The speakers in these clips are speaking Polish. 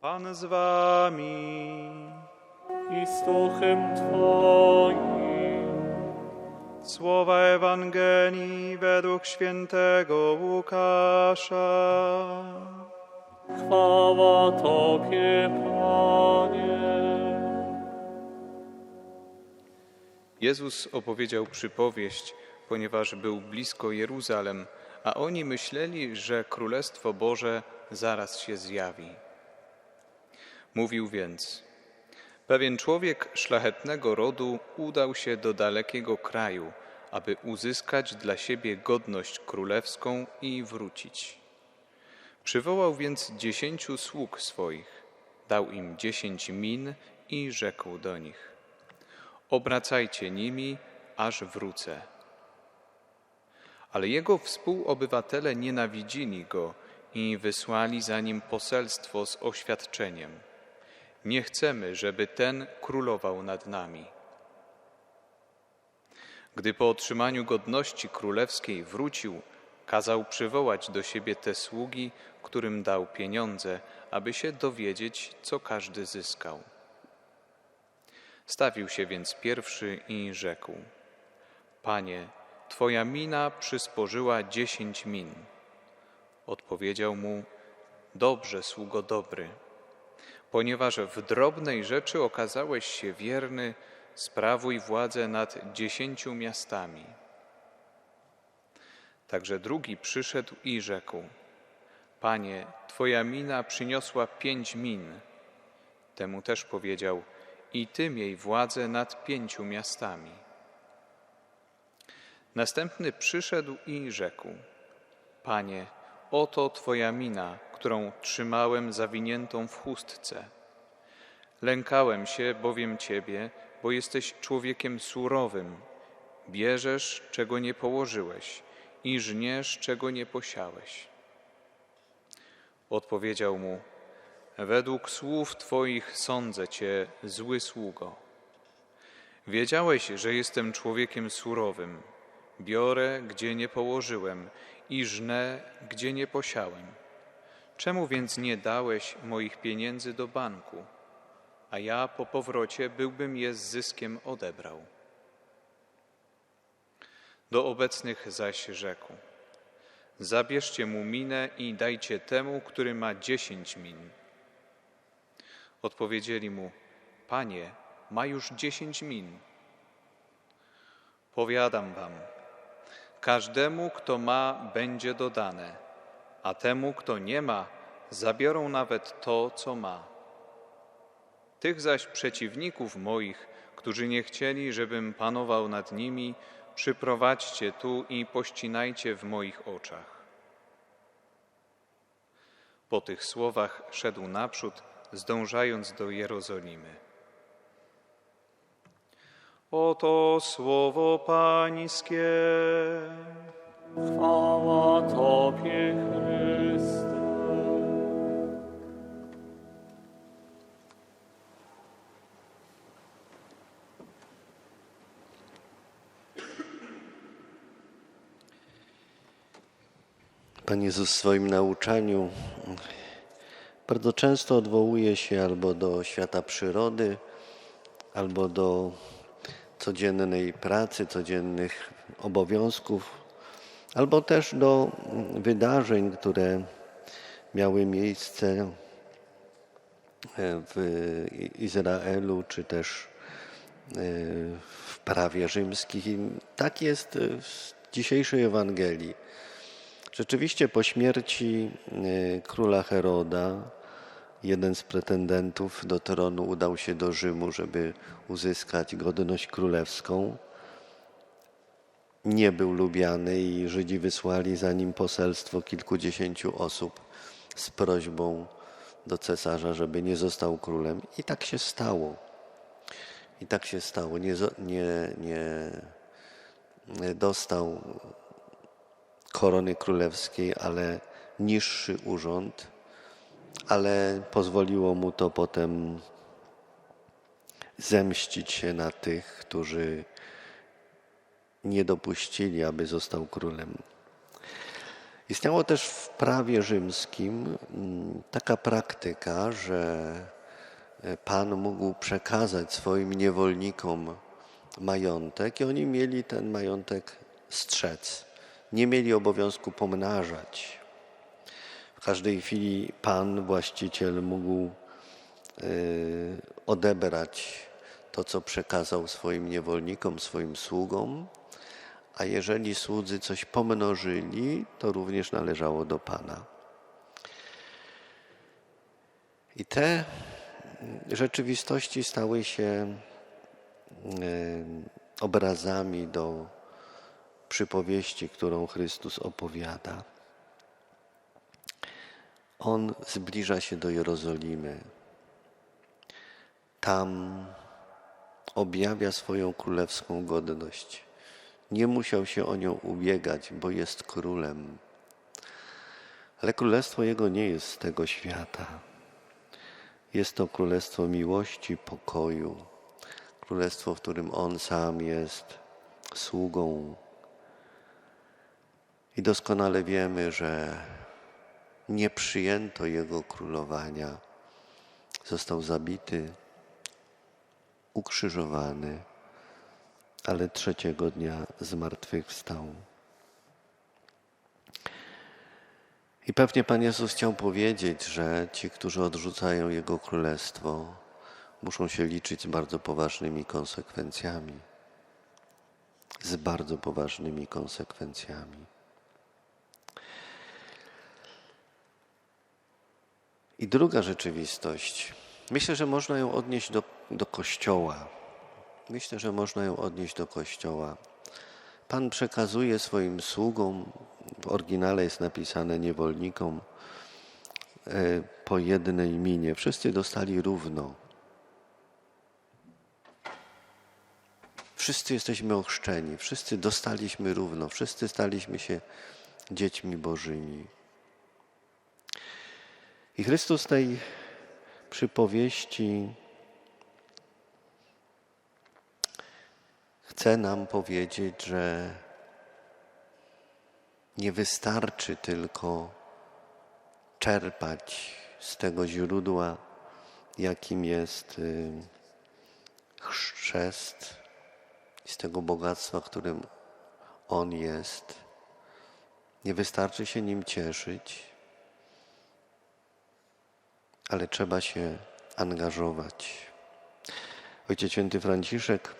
Pan z wami. i z duchem Twoim. Słowa Ewangelii według świętego Łukasza. Chwała Tobie, Panie. Jezus opowiedział przypowieść, ponieważ był blisko Jeruzalem, a oni myśleli, że Królestwo Boże zaraz się zjawi. Mówił więc: Pewien człowiek szlachetnego rodu udał się do dalekiego kraju, aby uzyskać dla siebie godność królewską i wrócić. Przywołał więc dziesięciu sług swoich, dał im dziesięć min i rzekł do nich: Obracajcie nimi, aż wrócę. Ale jego współobywatele nienawidzili go i wysłali za nim poselstwo z oświadczeniem: Nie chcemy, żeby ten królował nad nami. Gdy po otrzymaniu godności królewskiej wrócił, kazał przywołać do siebie te sługi, którym dał pieniądze, aby się dowiedzieć, co każdy zyskał. Stawił się więc pierwszy i rzekł: Panie, twoja mina przysporzyła dziesięć min. Odpowiedział mu: Dobrze, sługo dobry. Ponieważ w drobnej rzeczy okazałeś się wierny, sprawuj władzę nad dziesięciu miastami. Także drugi przyszedł i rzekł: Panie, twoja mina przyniosła pięć min. Temu też powiedział: i ty miej władzę nad pięciu miastami. Następny przyszedł i rzekł: Panie, oto twoja mina, którą trzymałem zawiniętą w chustce. Lękałem się bowiem ciebie, bo jesteś człowiekiem surowym. Bierzesz, czego nie położyłeś, i żniesz, czego nie posiałeś. Odpowiedział mu: Według słów Twoich sądzę Cię, zły sługo. Wiedziałeś, że jestem człowiekiem surowym. Biorę, gdzie nie położyłem i żnę, gdzie nie posiałem. Czemu więc nie dałeś moich pieniędzy do banku, a ja po powrocie byłbym je z zyskiem odebrał? Do obecnych zaś rzekł: Zabierzcie mu minę i dajcie temu, który ma dziesięć min. Odpowiedzieli mu: Panie, ma już dziesięć min. Powiadam wam, każdemu, kto ma, będzie dodane, a temu, kto nie ma, zabiorą nawet to, co ma. Tych zaś przeciwników moich, którzy nie chcieli, żebym panował nad nimi, przyprowadźcie tu i pościnajcie w moich oczach. Po tych słowach szedł naprzód, zdążając do Jerozolimy. Oto słowo Pańskie. Chwała Tobie, Chryste. Pan Jezus w swoim nauczaniu bardzo często odwołuje się albo do świata przyrody, albo do codziennej pracy, codziennych obowiązków, albo też do wydarzeń, które miały miejsce w Izraelu, czy też w prawie rzymskich. I tak jest w dzisiejszej Ewangelii. Rzeczywiście po śmierci króla Heroda jeden z pretendentów do tronu udał się do Rzymu, żeby uzyskać godność królewską. Nie był lubiany i Żydzi wysłali za nim poselstwo kilkudziesięciu osób z prośbą do cesarza, żeby nie został królem. I tak się stało. I tak się stało. Nie, nie, nie dostał korony królewskiej, ale niższy urząd, ale pozwoliło mu to potem zemścić się na tych, którzy nie dopuścili, aby został królem. Istniało też w prawie rzymskim mm, taka praktyka, że e, pan mógł przekazać swoim niewolnikom majątek i oni mieli ten majątek strzec. Nie mieli obowiązku pomnażać. W każdej chwili pan, właściciel mógł y, odebrać to, co przekazał swoim niewolnikom, swoim sługom, a jeżeli słudzy coś pomnożyli, to również należało do pana. I te rzeczywistości stały się y, obrazami do przypowieści, którą Chrystus opowiada. On zbliża się do Jerozolimy. Tam objawia swoją królewską godność. Nie musiał się o nią ubiegać, bo jest królem. Ale królestwo jego nie jest z tego świata. Jest to królestwo miłości, pokoju, królestwo, w którym on sam jest sługą. I doskonale wiemy, że nie przyjęto jego królowania. Został zabity, ukrzyżowany, ale trzeciego dnia zmartwychwstał. I pewnie Pan Jezus chciał powiedzieć, że ci, którzy odrzucają Jego Królestwo, muszą się liczyć z bardzo poważnymi konsekwencjami. Z bardzo poważnymi konsekwencjami. I druga rzeczywistość. Myślę, że można ją odnieść do, do Kościoła. Myślę, że można ją odnieść do Kościoła. Pan przekazuje swoim sługom, w oryginale jest napisane niewolnikom, e, po jednej minie. Wszyscy dostali równo. Wszyscy jesteśmy ochrzczeni, wszyscy dostaliśmy równo, wszyscy staliśmy się dziećmi Bożymi. I Chrystus tej przypowieści chce nam powiedzieć, że nie wystarczy tylko czerpać z tego źródła, jakim jest y, chrzest, z tego bogactwa, którym On jest. Nie wystarczy się nim cieszyć, ale trzeba się angażować. Ojciec Święty Franciszek,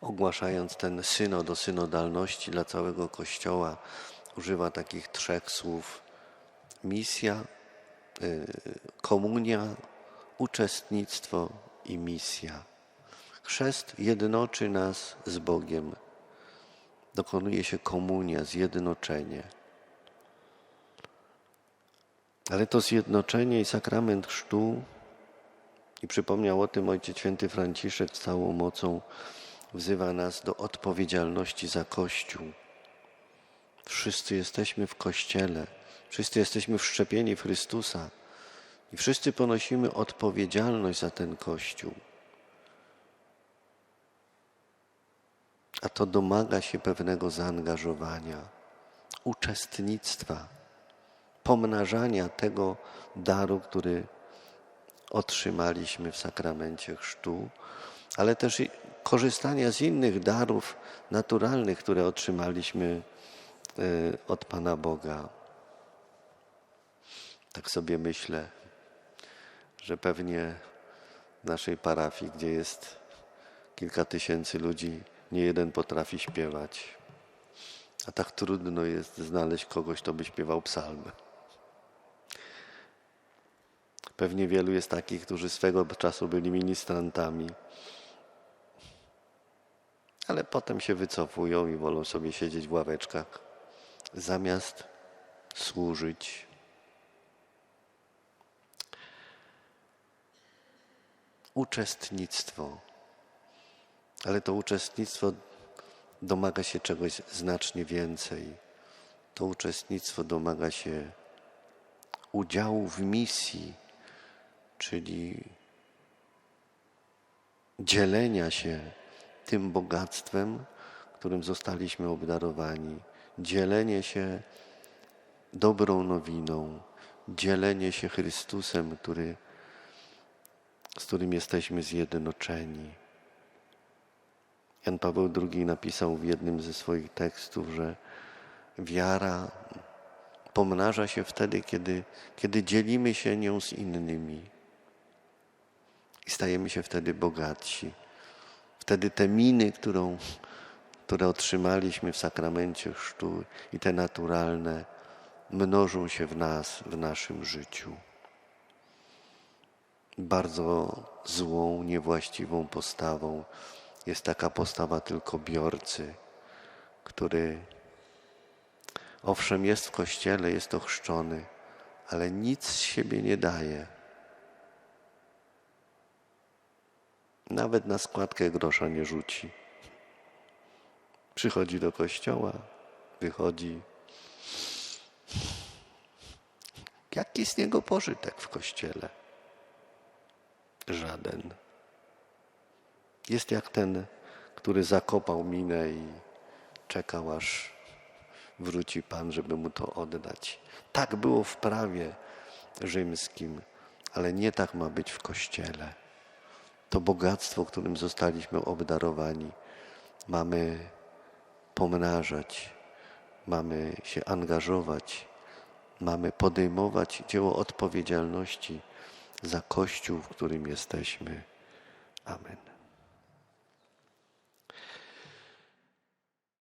ogłaszając ten synod o synodalności dla całego Kościoła, używa takich trzech słów: misja, y, komunia, uczestnictwo i misja. Chrzest jednoczy nas z Bogiem. Dokonuje się komunia, zjednoczenie. Ale to zjednoczenie i sakrament chrztu, i przypomniał o tym Ojciec Święty Franciszek z całą mocą, wzywa nas do odpowiedzialności za Kościół. Wszyscy jesteśmy w Kościele, wszyscy jesteśmy wszczepieni w Chrystusa i wszyscy ponosimy odpowiedzialność za ten Kościół. A to domaga się pewnego zaangażowania, uczestnictwa pomnażania tego daru, który otrzymaliśmy w sakramencie chrztu, ale też korzystania z innych darów naturalnych, które otrzymaliśmy y, od Pana Boga. Tak sobie myślę, że pewnie w naszej parafii, gdzie jest kilka tysięcy ludzi, nie jeden potrafi śpiewać. A tak trudno jest znaleźć kogoś, kto by śpiewał psalmy. Pewnie wielu jest takich, którzy swego czasu byli ministrantami, ale potem się wycofują i wolą sobie siedzieć w ławeczkach, zamiast służyć. Uczestnictwo. Ale to uczestnictwo domaga się czegoś znacznie więcej. To uczestnictwo domaga się udziału w misji, czyli dzielenia się tym bogactwem, którym zostaliśmy obdarowani, dzielenie się dobrą nowiną, dzielenie się Chrystusem, który, z którym jesteśmy zjednoczeni. Jan Paweł II napisał w jednym ze swoich tekstów, że wiara pomnaża się wtedy, kiedy, kiedy dzielimy się nią z innymi. I stajemy się wtedy bogatsi. Wtedy te miny, którą, które otrzymaliśmy w sakramencie chrztu i te naturalne, mnożą się w nas, w naszym życiu. Bardzo złą, niewłaściwą postawą jest taka postawa tylko biorcy, który owszem jest w kościele, jest ochrzczony, ale nic z siebie nie daje. Nawet na składkę grosza nie rzuci. Przychodzi do kościoła, wychodzi. Jaki z niego pożytek w kościele? Żaden. Jest jak ten, który zakopał minę i czekał, aż wróci Pan, żeby mu to oddać. Tak było w prawie rzymskim, ale nie tak ma być w kościele. To bogactwo, którym zostaliśmy obdarowani, mamy pomnażać, mamy się angażować, mamy podejmować dzieło odpowiedzialności za Kościół, w którym jesteśmy. Amen.